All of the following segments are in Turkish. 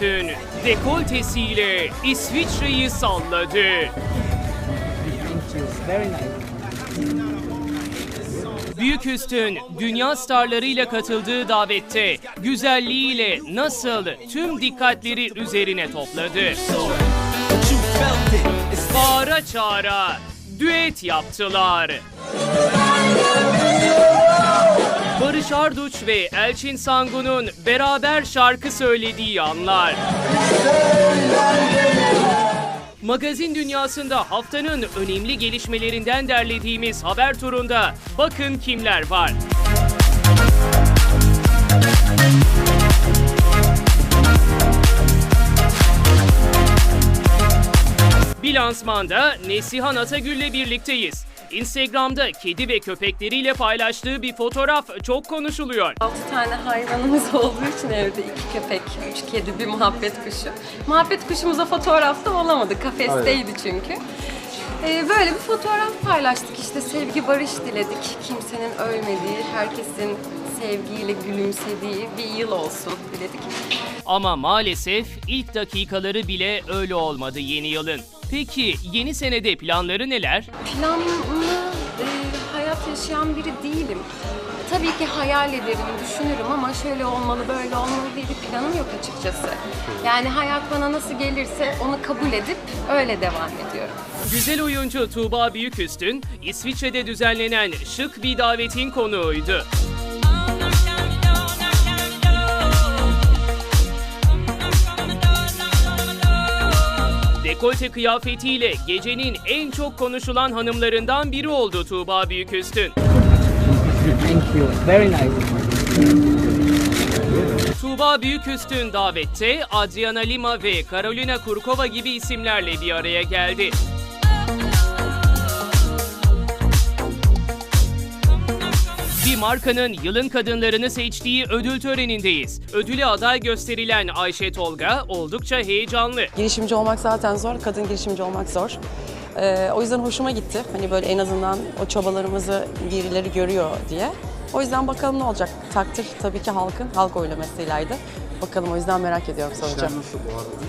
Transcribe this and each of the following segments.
Büyüküstün dekoltesiyle İsviçre'yi salladı. Nice. Büyüküstün dünya starlarıyla katıldığı davette güzelliğiyle nasıl tüm dikkatleri üzerine topladı. Bağıra çağıra düet yaptılar. Barış Arduç ve Elçin Sangun'un beraber şarkı söylediği anlar. Magazin dünyasında haftanın önemli gelişmelerinden derlediğimiz haber turunda bakın kimler var. Bilansmanda Nesihan Atagül'le birlikteyiz. Instagram'da kedi ve köpekleriyle paylaştığı bir fotoğraf çok konuşuluyor. 6 tane hayvanımız olduğu için evde iki köpek, üç kedi, bir muhabbet kuşu. Muhabbet kuşumuza fotoğrafta olamadı. Kafesteydi çünkü. Ee, böyle bir fotoğraf paylaştık işte sevgi barış diledik. Kimsenin ölmediği, herkesin sevgiyle gülümsediği bir yıl olsun diledik. Ama maalesef ilk dakikaları bile öyle olmadı yeni yılın. Peki yeni senede planları neler? Planlı e, hayat yaşayan biri değilim. Tabii ki hayal ederim, düşünürüm ama şöyle olmalı, böyle olmalı diye bir planım yok açıkçası. Yani hayat bana nasıl gelirse onu kabul edip öyle devam ediyorum. Güzel oyuncu Tuğba Büyüküstün, İsviçre'de düzenlenen şık bir davetin konuğuydu. Dekolte kıyafetiyle gecenin en çok konuşulan hanımlarından biri oldu Tuğba Büyüküstün. Thank you. Very nice. Tuğba Büyüküstün davette Adriana Lima ve Carolina Kurkova gibi isimlerle bir araya geldi. Bir markanın yılın kadınlarını seçtiği ödül törenindeyiz. Ödüle aday gösterilen Ayşe Tolga oldukça heyecanlı. Girişimci olmak zaten zor, kadın girişimci olmak zor. Ee, o yüzden hoşuma gitti. Hani böyle en azından o çabalarımızı birileri görüyor diye. O yüzden bakalım ne olacak. Takdir tabii ki halkın, halk oylamasıylaydı. Bakalım o yüzden merak ediyorum sonucu.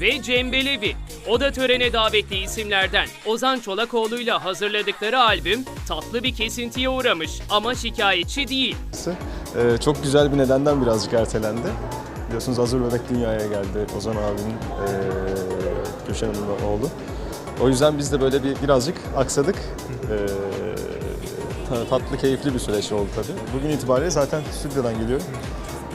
Ve Cem Belevi. O da törene davetli isimlerden. Ozan Çolakoğlu'yla hazırladıkları albüm tatlı bir kesintiye uğramış ama şikayetçi değil. Ee, çok güzel bir nedenden birazcık ertelendi. Biliyorsunuz Hazır Bebek dünyaya geldi Ozan abinin ee, Gülşen Hanım'ın oğlu. O yüzden biz de böyle bir birazcık aksadık. Ee, ta- tatlı, keyifli bir süreç oldu tabii. Bugün itibariyle zaten stüdyodan geliyorum.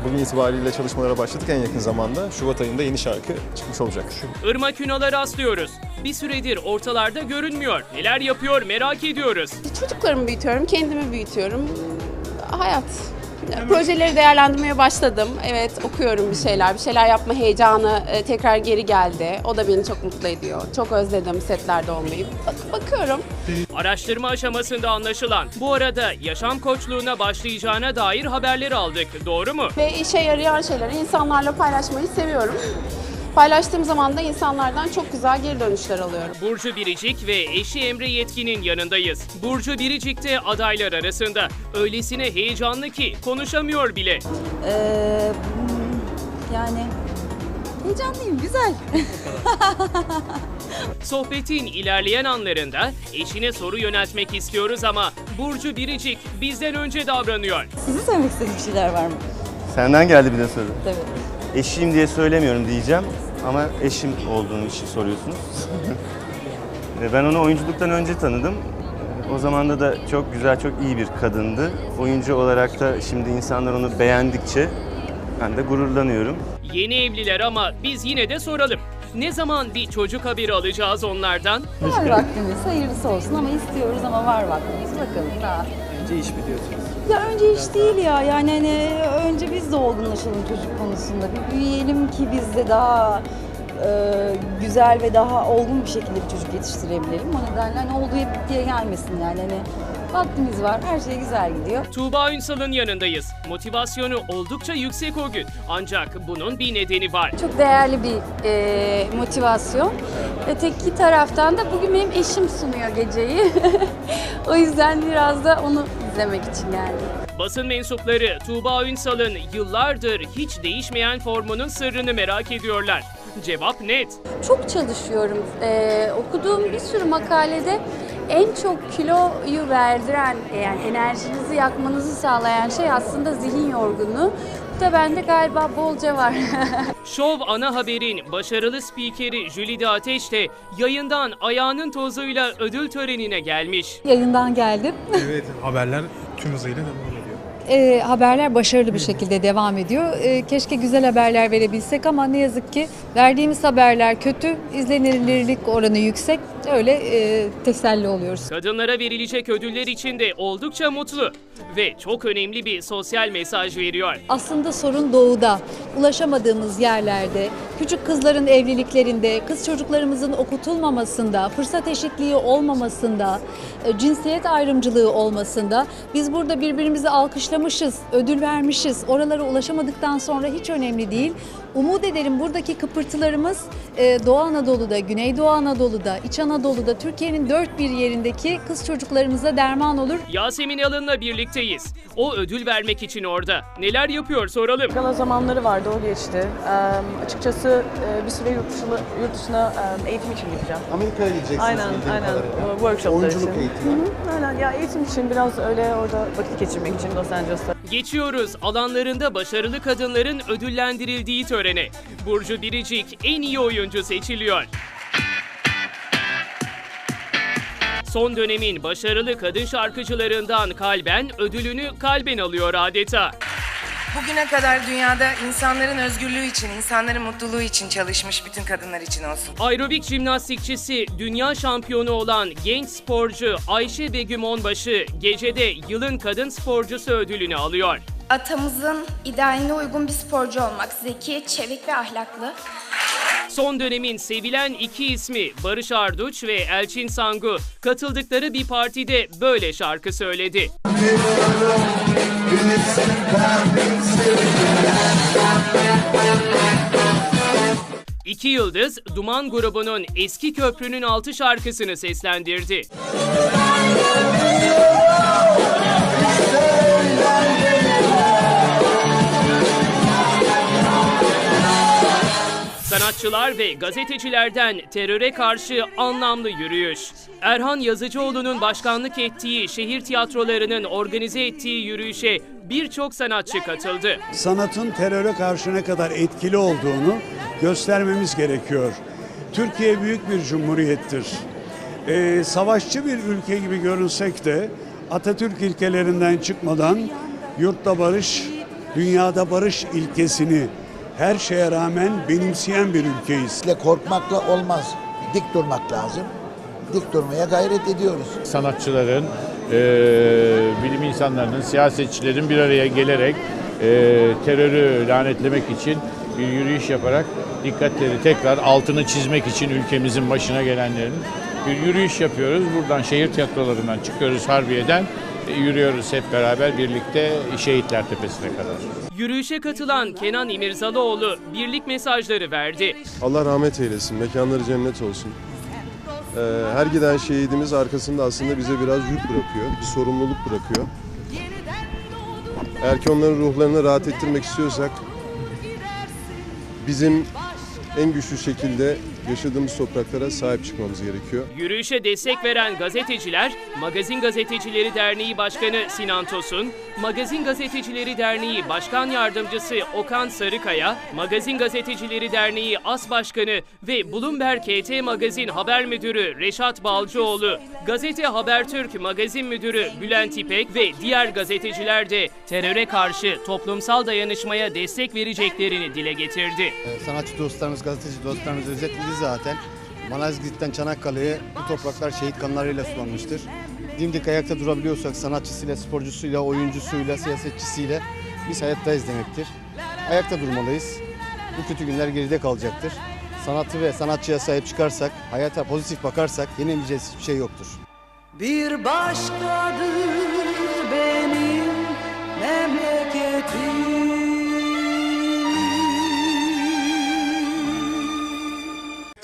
Bugün itibariyle çalışmalara başladık en yakın zamanda. Şubat ayında yeni şarkı çıkmış olacak. Irmak Ünal'a rastlıyoruz. Bir süredir ortalarda görünmüyor. Neler yapıyor merak ediyoruz. Çocuklarımı büyütüyorum, kendimi büyütüyorum. Hayat. Projeleri değerlendirmeye başladım. Evet okuyorum bir şeyler, bir şeyler yapma heyecanı e, tekrar geri geldi. O da beni çok mutlu ediyor. Çok özledim setlerde olmayı. Bak- bakıyorum. Araştırma aşamasında anlaşılan bu arada yaşam koçluğuna başlayacağına dair haberleri aldık. Doğru mu? Ve işe yarayan şeyleri insanlarla paylaşmayı seviyorum. Paylaştığım zaman da insanlardan çok güzel geri dönüşler alıyorum. Burcu Biricik ve eşi Emre Yetkin'in yanındayız. Burcu Biricik de adaylar arasında. Öylesine heyecanlı ki konuşamıyor bile. Ee, yani heyecanlıyım, güzel. Sohbetin ilerleyen anlarında eşine soru yöneltmek istiyoruz ama Burcu Biricik bizden önce davranıyor. Sizin söylemek istediğiniz bir şeyler var mı? Senden geldi bir de soru. Tabii. Eşiyim diye söylemiyorum diyeceğim ama eşim olduğunu için soruyorsunuz. Ve ben onu oyunculuktan önce tanıdım. O zamanda da çok güzel, çok iyi bir kadındı. Oyuncu olarak da şimdi insanlar onu beğendikçe ben de gururlanıyorum. Yeni evliler ama biz yine de soralım. Ne zaman bir çocuk haberi alacağız onlardan? Var vaktimiz, hayırlısı olsun ama istiyoruz ama var vaktimiz. Bakalım daha. Önce iş mi diyorsunuz? Ya önce iş değil ya. Yani hani önce biz de olgunlaşalım çocuk konusunda. Bir büyüyelim ki biz de daha e, güzel ve daha olgun bir şekilde bir çocuk yetiştirebilelim. O nedenle hani olduğu hep diye gelmesin yani. Hani vaktimiz var, her şey güzel gidiyor. Tuğba Ünsal'ın yanındayız. Motivasyonu oldukça yüksek o gün. Ancak bunun bir nedeni var. Çok değerli bir e, motivasyon. Öteki taraftan da bugün benim eşim sunuyor geceyi. o yüzden biraz da onu izlemek için geldim. basın mensupları Tuğba Ünsal'ın yıllardır hiç değişmeyen formunun sırrını merak ediyorlar. Cevap net. Çok çalışıyorum. Ee, okuduğum bir sürü makalede en çok kiloyu verdiren, yani enerjinizi yakmanızı sağlayan şey aslında zihin yorgunluğu. Bu da bende galiba bolca var. Şov ana haberin başarılı spikeri Jülide Ateş de yayından ayağının tozuyla ödül törenine gelmiş. Yayından geldim. Evet, haberler tüm hızıyla devam ediyor. Ee, haberler başarılı bir şekilde devam ediyor. Ee, keşke güzel haberler verebilsek ama ne yazık ki verdiğimiz haberler kötü, izlenirlik oranı yüksek. Öyle e, teselli oluyoruz. Kadınlara verilecek ödüller için de oldukça mutlu ve çok önemli bir sosyal mesaj veriyor. Aslında sorun doğuda, ulaşamadığımız yerlerde, küçük kızların evliliklerinde, kız çocuklarımızın okutulmamasında, fırsat eşitliği olmamasında, e, cinsiyet ayrımcılığı olmasında biz burada birbirimizi alkışlamışız, ödül vermişiz. Oralara ulaşamadıktan sonra hiç önemli değil. Umut ederim buradaki kıpırtılarımız e, Doğu Anadolu'da, Güneydoğu Anadolu'da, İç Anadolu'da, Türkiye'nin dört bir yerindeki kız çocuklarımıza derman olur. Yasemin Alın'la birlikteyiz. O ödül vermek için orada. Neler yapıyor soralım. Gala zamanları vardı, o geçti. Ee, açıkçası e, bir süre yurt dışına, yurt dışına eğitim için gideceğim. Amerika'ya gideceksiniz. Aynen, aynen. kadarıyla. Workshoplar Oyunculuk için. eğitimi. Hı hı, aynen. Ya eğitim için biraz öyle orada vakit geçirmek için Los Angeles'ta. Geçiyoruz alanlarında başarılı kadınların ödüllendirildiği törene. Burcu Biricik en iyi oyuncu seçiliyor. Son dönemin başarılı kadın şarkıcılarından Kalben ödülünü kalben alıyor adeta. Bugüne kadar dünyada insanların özgürlüğü için, insanların mutluluğu için çalışmış bütün kadınlar için olsun. Aerobik jimnastikçisi, dünya şampiyonu olan genç sporcu Ayşe Begüm Onbaşı gecede yılın kadın sporcusu ödülünü alıyor. Atamızın idealine uygun bir sporcu olmak, zeki, çevik ve ahlaklı. Son dönemin sevilen iki ismi Barış Arduç ve Elçin Sangu katıldıkları bir partide böyle şarkı söyledi. İki yıldız Duman grubunun Eski Köprünün Altı şarkısını seslendirdi. Sanatçılar ve gazetecilerden teröre karşı anlamlı yürüyüş. Erhan Yazıcıoğlu'nun başkanlık ettiği şehir tiyatrolarının organize ettiği yürüyüşe birçok sanatçı katıldı. sanatın teröre karşı ne kadar etkili olduğunu göstermemiz gerekiyor. Türkiye büyük bir cumhuriyettir. Ee, savaşçı bir ülke gibi görünsek de Atatürk ilkelerinden çıkmadan yurtta barış, dünyada barış ilkesini her şeye rağmen benimseyen bir ülkeyiz. Korkmakla olmaz. Dik durmak lazım. Dik durmaya gayret ediyoruz. sanatçıların, eee, bilim insanlarının, siyasetçilerin bir araya gelerek eee, terörü lanetlemek için bir yürüyüş yaparak dikkatleri tekrar altını çizmek için ülkemizin başına gelenlerin bir yürüyüş yapıyoruz. Buradan şehir tiyatrolarından çıkıyoruz Harbiye'den e, yürüyoruz hep beraber birlikte Şehitler Tepesi'ne kadar. Yürüyüşe katılan Kenan İmirzalıoğlu birlik mesajları verdi. Allah rahmet eylesin, mekanları cennet olsun. Ee, her giden şehidimiz arkasında aslında bize biraz yük bırakıyor, bir sorumluluk bırakıyor. Eğer ki onların ruhlarını rahat ettirmek istiyorsak, bizim en güçlü şekilde yaşadığımız topraklara sahip çıkmamız gerekiyor. Yürüyüşe destek veren gazeteciler, Magazin Gazetecileri Derneği Başkanı Sinan Tosun, Magazin Gazetecileri Derneği Başkan Yardımcısı Okan Sarıkaya, Magazin Gazetecileri Derneği As Başkanı ve Bloomberg KT Magazin Haber Müdürü Reşat Balcıoğlu, Gazete Habertürk Magazin Müdürü Bülent İpek ve diğer gazeteciler de teröre karşı toplumsal dayanışmaya destek vereceklerini dile getirdi. Sanatçı dostlarımız, gazeteci dostlarımız özetledi zaten. Malazgirt'ten Çanakkale'ye bu topraklar şehit kanlarıyla sulanmıştır. Dimdik ayakta durabiliyorsak sanatçısıyla, sporcusuyla, oyuncusuyla, siyasetçisiyle biz hayattayız demektir. Ayakta durmalıyız. Bu kötü günler geride kalacaktır. Sanatı ve sanatçıya sahip çıkarsak, hayata pozitif bakarsak yenemeyeceğiz hiçbir şey yoktur. Bir başkadır